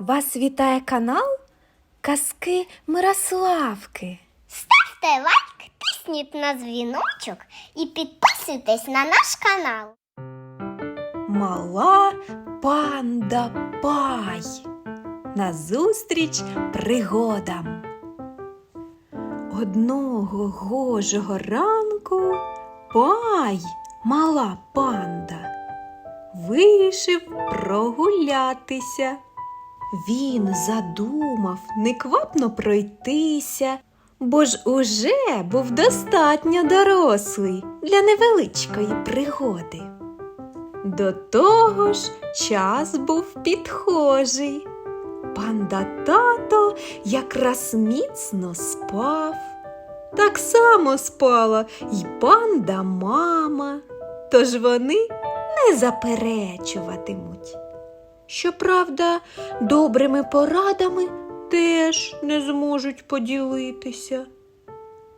Вас вітає канал Казки Мирославки. Ставте лайк, тисніть на дзвіночок і підписуйтесь на наш канал. Мала панда Пай. Назустріч пригодам. Одного гожого ранку Пай, мала панда, вирішив прогулятися. Він задумав неквапно пройтися, бо ж уже був достатньо дорослий для невеличкої пригоди. До того ж, час був підхожий. Панда тато якраз міцно спав. Так само спала й панда мама, тож вони не заперечуватимуть. Щоправда, добрими порадами теж не зможуть поділитися.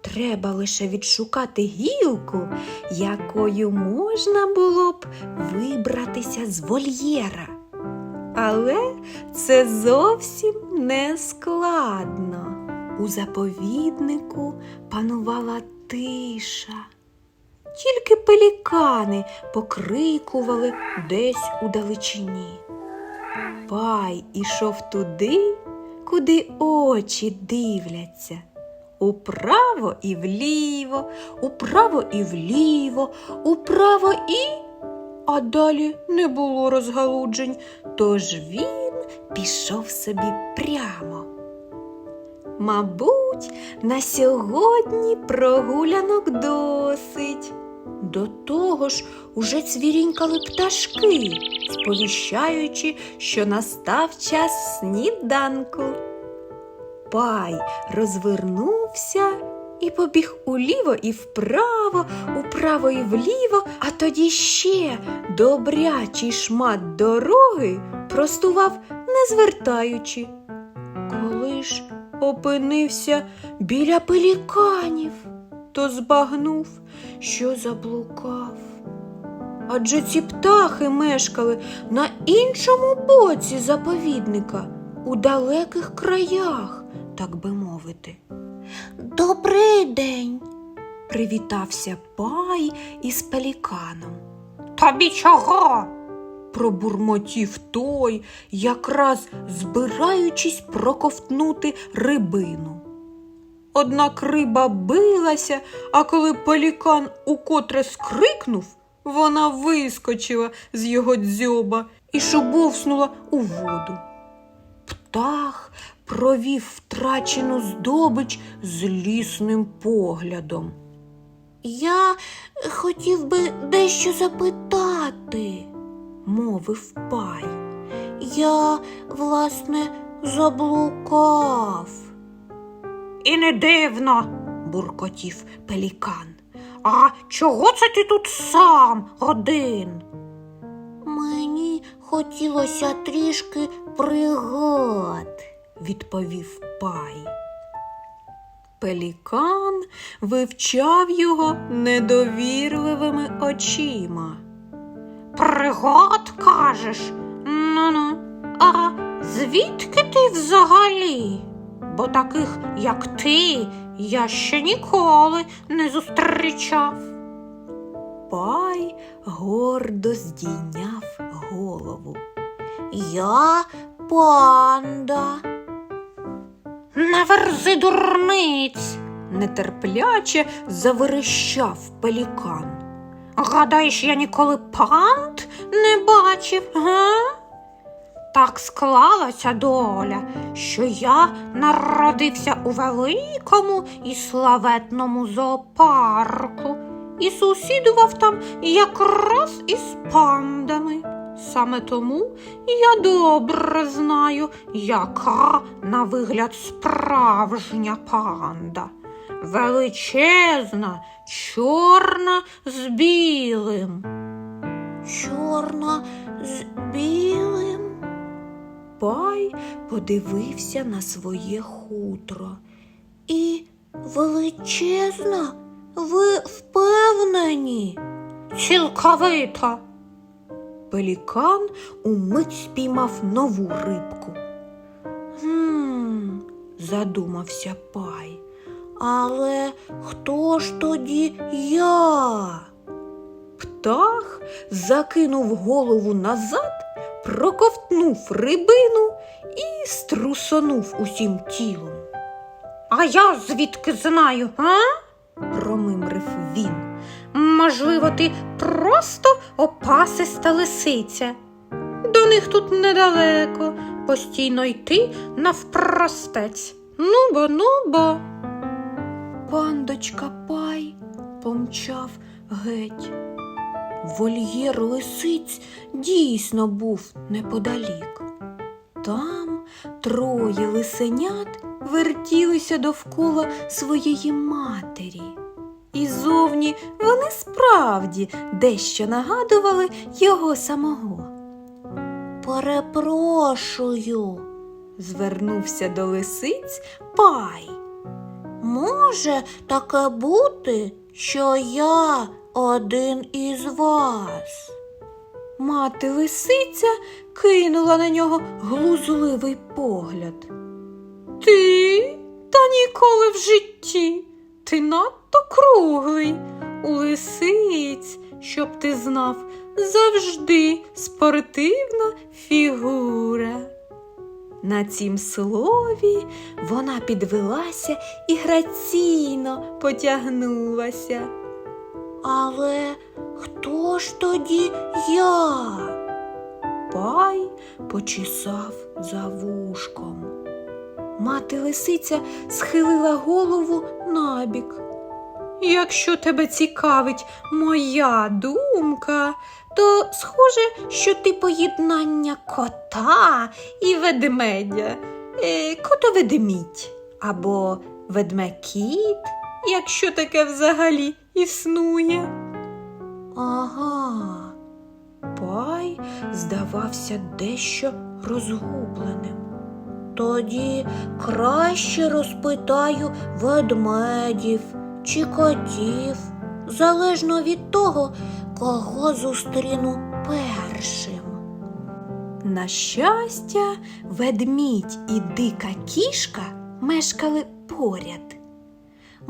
Треба лише відшукати гілку, якою можна було б вибратися з вольєра. Але це зовсім не складно. У заповіднику панувала тиша. Тільки пелікани покрикували десь у далечині. Пай ішов туди, куди очі дивляться. Управо і вліво, управо і вліво, управо і. А далі не було розгалуджень, тож він пішов собі прямо. Мабуть, на сьогодні прогулянок досить. До того ж уже цвірінькали пташки, сповіщаючи, що настав час сніданку. Пай розвернувся і побіг уліво і вправо, управо і вліво, а тоді ще добрячий шмат дороги простував, не звертаючи. Коли ж опинився біля пеліканів, то збагнув, що заблукав. Адже ці птахи мешкали на іншому боці заповідника, у далеких краях, так би мовити. Добрий день, привітався пай із пеліканом. Тобі чого? Пробурмотів той, якраз збираючись проковтнути рибину. Однак риба билася, а коли пелікан укотре скрикнув, вона вискочила з його дзьоба і шубовснула у воду. Птах провів втрачену здобич злісним поглядом. Я хотів би дещо запитати, мовив пай. Я, власне, заблукав, І не дивно. буркотів пелікан. А чого це ти тут сам один? Мені хотілося трішки пригод, відповів пай. Пелікан вивчав його недовірливими очима. Пригод кажеш? Ну-ну. А звідки ти взагалі? Бо таких, як ти, я ще ніколи не зустрічав. Пай гордо здійняв голову. Я панда, Не верзи дурниць. нетерпляче заверещав пелікан. Гадаєш, я ніколи пант не бачив, га? Так склалася доля, що я народився у великому і славетному зоопарку і сусідував там якраз із пандами. Саме тому я добре знаю, яка на вигляд справжня панда. Величезна, чорна з білим. Чорна з білим. Пай подивився на своє хутро. І величезна, ви впевнені? Цілковито. Пелікан умить спіймав нову рибку. задумався пай. Але хто ж тоді я? Птах закинув голову назад, проковтнув рибину і струсонув усім тілом. А я звідки знаю, а? Промимрив він. Можливо, ти просто опасиста лисиця. До них тут недалеко, постійно йти навпростець. Ну бо, ну бо. Пандочка Пай помчав геть. Вольєр лисиць дійсно був неподалік. Там троє лисенят вертілися довкола своєї матері. І зовні вони справді дещо нагадували його самого. Перепрошую, звернувся до лисиць Пай. Може таке бути, що я один із вас? Мати лисиця кинула на нього глузливий погляд. Ти? Та ніколи в житті. Ти надто круглий. У лисиць, щоб ти знав, завжди спортивна фігура. На цім слові вона підвелася і граційно потягнулася. Але хто ж тоді я? Пай почесав за вушком. Мати лисиця схилила голову набік. Якщо тебе цікавить моя думка, то схоже, що ти поєднання кота і ведмедя. Е, Кото-ведмідь або ведмекіт, якщо таке взагалі існує. Ага. Пай здавався дещо розгубленим. Тоді краще розпитаю ведмедів чи котів, залежно від того, кого зустріну першим. На щастя, ведмідь і дика кішка мешкали поряд.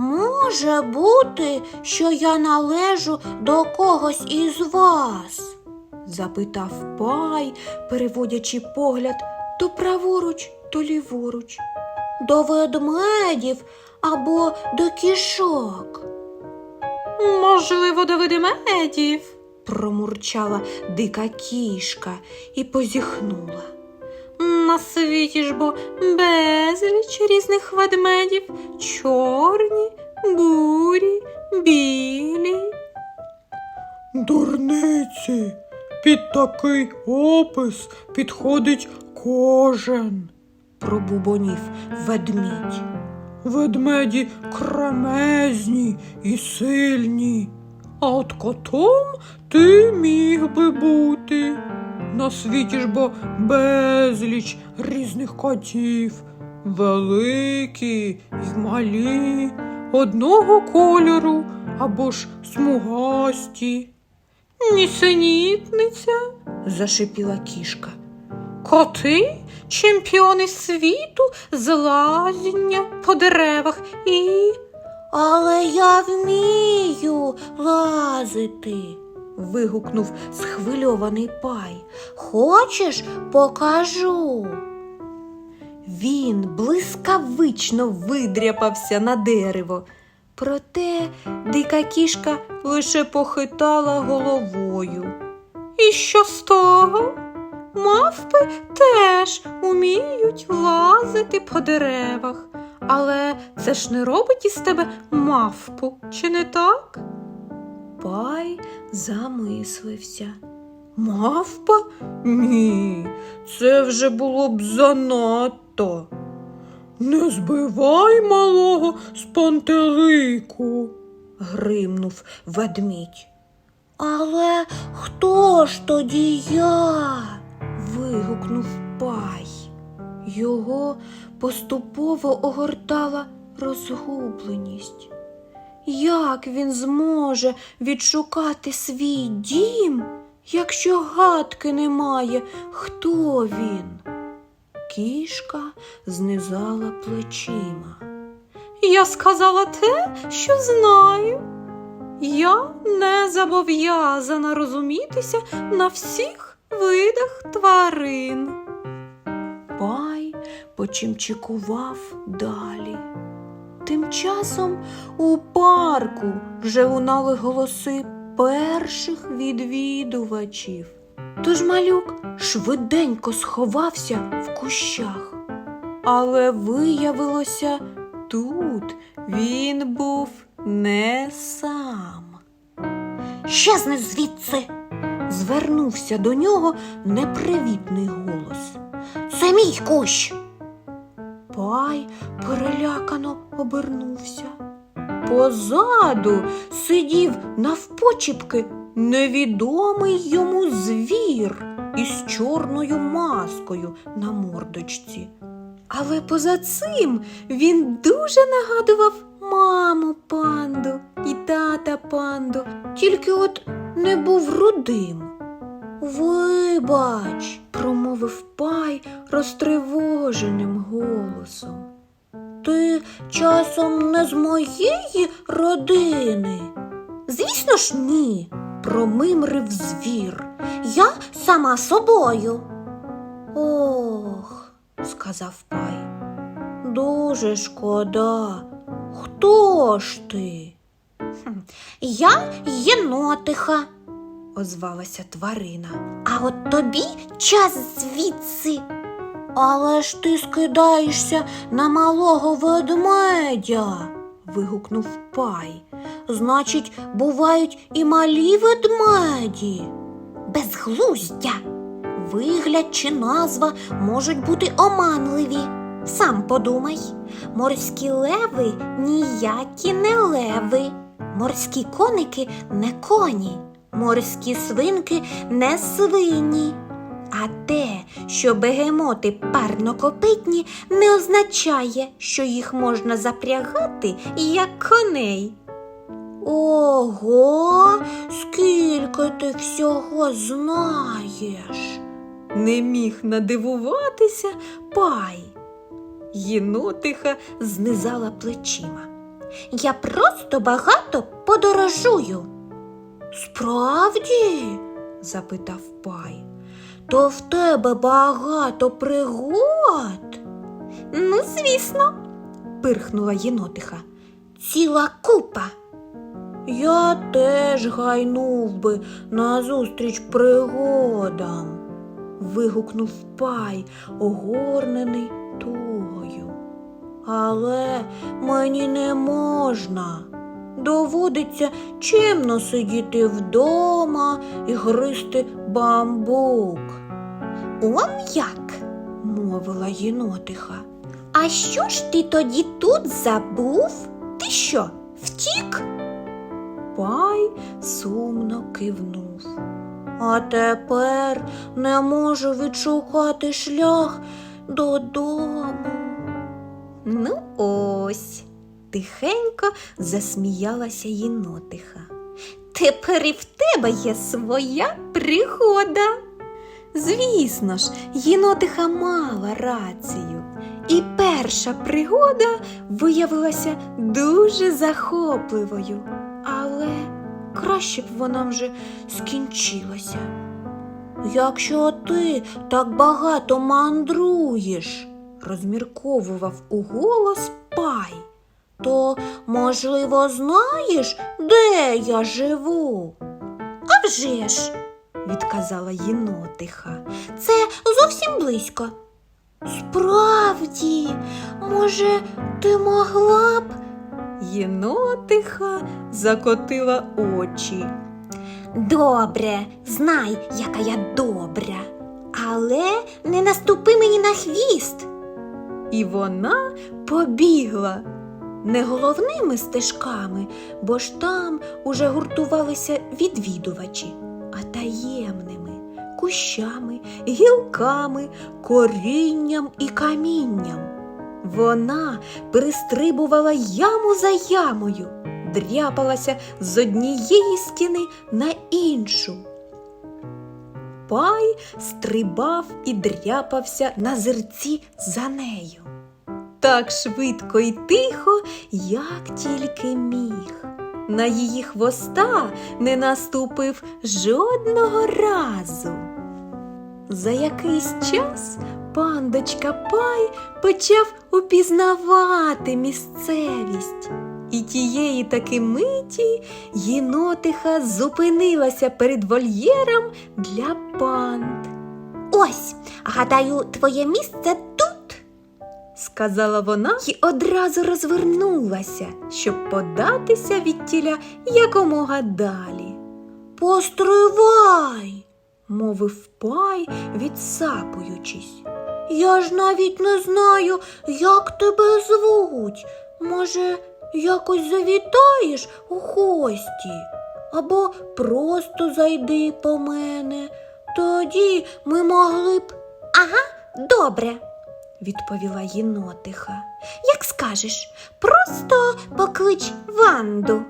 Може бути, що я належу до когось із вас? запитав пай, переводячи погляд то праворуч, то ліворуч, до ведмедів або до кішок. Можливо, до ведмедів. промурчала дика кішка і позіхнула. На світі ж бо безліч різних ведмедів, чорні, бурі, білі. Дурниці, під такий опис підходить кожен. пробубонів ведмідь. Ведмеді кремезні і сильні. А от котом ти міг би бути. На світі ж бо безліч різних котів, великі й малі, одного кольору або ж смугасті. Нісенітниця. зашипіла кішка. Коти чемпіони світу з лазіння по деревах і. Але я вмію лазити. Вигукнув схвильований пай. Хочеш, покажу. Він блискавично видряпався на дерево. Проте дика кішка лише похитала головою. І що з того? Мавпи теж уміють лазити по деревах, але це ж не робить із тебе мавпу, чи не так? Пай замислився. Мавпа? Ні, це вже було б занадто. Не збивай малого з пантелику. гримнув ведмідь. Але хто ж тоді я? вигукнув пай. Його поступово огортала розгубленість. Як він зможе відшукати свій дім, якщо гадки немає, хто він? Кішка знизала плечима. Я сказала те, що знаю. Я не зобов'язана розумітися на всіх видах тварин. Пай почимчикував далі. Тим часом у парку вже лунали голоси перших відвідувачів. Тож малюк швиденько сховався в кущах. Але виявилося, тут він був не сам. Щезни звідси. звернувся до нього непривітний голос. Це мій кущ. Пай перелякано обернувся. Позаду сидів навпочіпки невідомий йому звір із чорною маскою на мордочці. Але поза цим він дуже нагадував маму панду і тата панду, тільки от не був рудим. Вибач, промовив пай розтривоженим голосом. Ти часом не з моєї родини? Звісно ж, ні, промимрив звір. Я сама собою. Ох, сказав пай. Дуже шкода. Хто ж ти? Я єнотиха, озвалася тварина. А от тобі час звідси. Але ж ти скидаєшся на малого ведмедя. вигукнув пай. Значить, бувають і малі ведмеді. Безглуздя. Вигляд чи назва можуть бути оманливі. Сам подумай, морські леви ніякі не леви, морські коники не коні, морські свинки не свині. А те, що бегемоти парнокопитні, не означає, що їх можна запрягати як коней. Ого, скільки ти всього знаєш. Не міг надивуватися пай. Єнотиха знизала плечима. Я просто багато подорожую. Справді? запитав пай. То в тебе багато пригод? Ну, звісно, пирхнула єнотиха. Ціла купа. Я теж гайнув би назустріч пригодам, вигукнув пай, огорнений тугою. Але мені не можна. Доводиться чимно сидіти вдома і гризти бамбук. Он як, мовила єнотиха. А що ж ти тоді тут забув? Ти що, втік? Пай сумно кивнув. А тепер не можу відшукати шлях додому. Ну, ось, тихенько засміялася єнотиха. Тепер і в тебе є своя пригода. Звісно ж, єнотиха мала рацію, і перша пригода виявилася дуже захопливою, але краще б вона вже скінчилася. Якщо ти так багато мандруєш, розмірковував у голос пай, то, можливо, знаєш, де я живу? А вже ж, відказала єнотиха. Це зовсім близько. Справді, може, ти могла б? Єнотиха закотила очі. Добре, знай, яка я добра, але не наступи мені на хвіст. І вона побігла не головними стежками, бо ж там уже гуртувалися відвідувачі, а таємними кущами, гілками, корінням і камінням. Вона перестрибувала яму за ямою, дряпалася з однієї стіни на іншу. Пай стрибав і дряпався на зерці за нею. Так швидко і тихо, як тільки міг. На її хвоста не наступив жодного разу. За якийсь час пандочка Пай почав упізнавати місцевість. І тієї таки миті єнотиха зупинилася перед вольєром для панд. Ось, гадаю, твоє місце сказала вона і одразу розвернулася, щоб податися від тіля якомога далі. Постривай, мовив пай, відсапуючись. Я ж навіть не знаю, як тебе звуть. Може, якось завітаєш у гості? Або просто зайди по мене. Тоді ми могли б. Ага, добре, відповіла єнотиха. Як скажеш, просто поклич Ванду.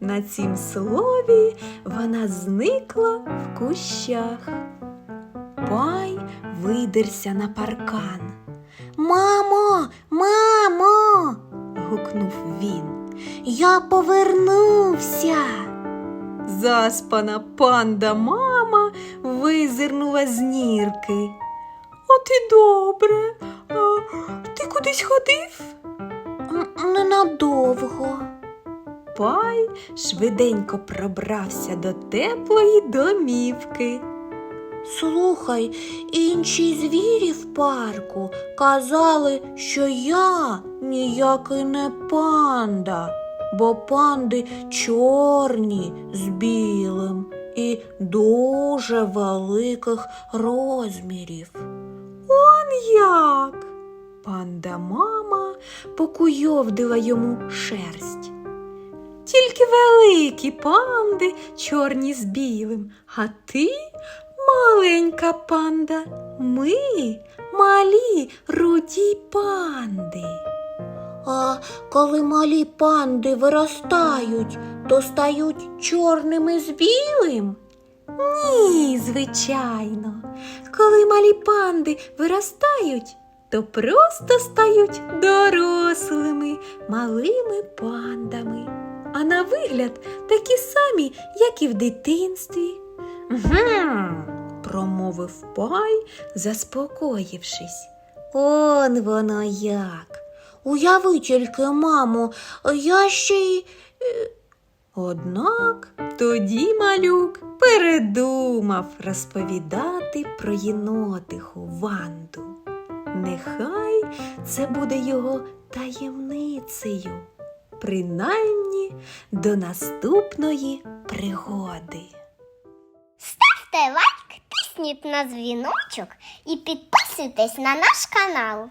На цім слові вона зникла в кущах. Пай видерся на паркан. Мамо, мамо. гукнув він. Я повернувся. Заспана панда мама визирнула з нірки. От і добре. А, ти кудись ходив? «М, Ненадовго. Пай швиденько пробрався до теплої домівки. Слухай, інші звірі в парку казали, що я ніякий не панда, бо панди чорні з білим і дуже великих розмірів. Он як? Панда мама покуйовдила йому шерсть. Тільки великі панди чорні з білим, а ти маленька панда. Ми малі руді панди. А коли малі панди виростають, то стають чорними з білим? Ні, звичайно. Коли малі панди виростають, то просто стають дорослими малими пандами. А на вигляд такі самі, як і в дитинстві. Гм, промовив пай, заспокоївшись. Он воно як. Уяви тільки, мамо, я ще й. Однак тоді малюк передумав розповідати про єнотиху Ванду. Нехай це буде його таємницею, принаймні до наступної пригоди. Ставте лайк, тисніть на дзвіночок і підписуйтесь на наш канал.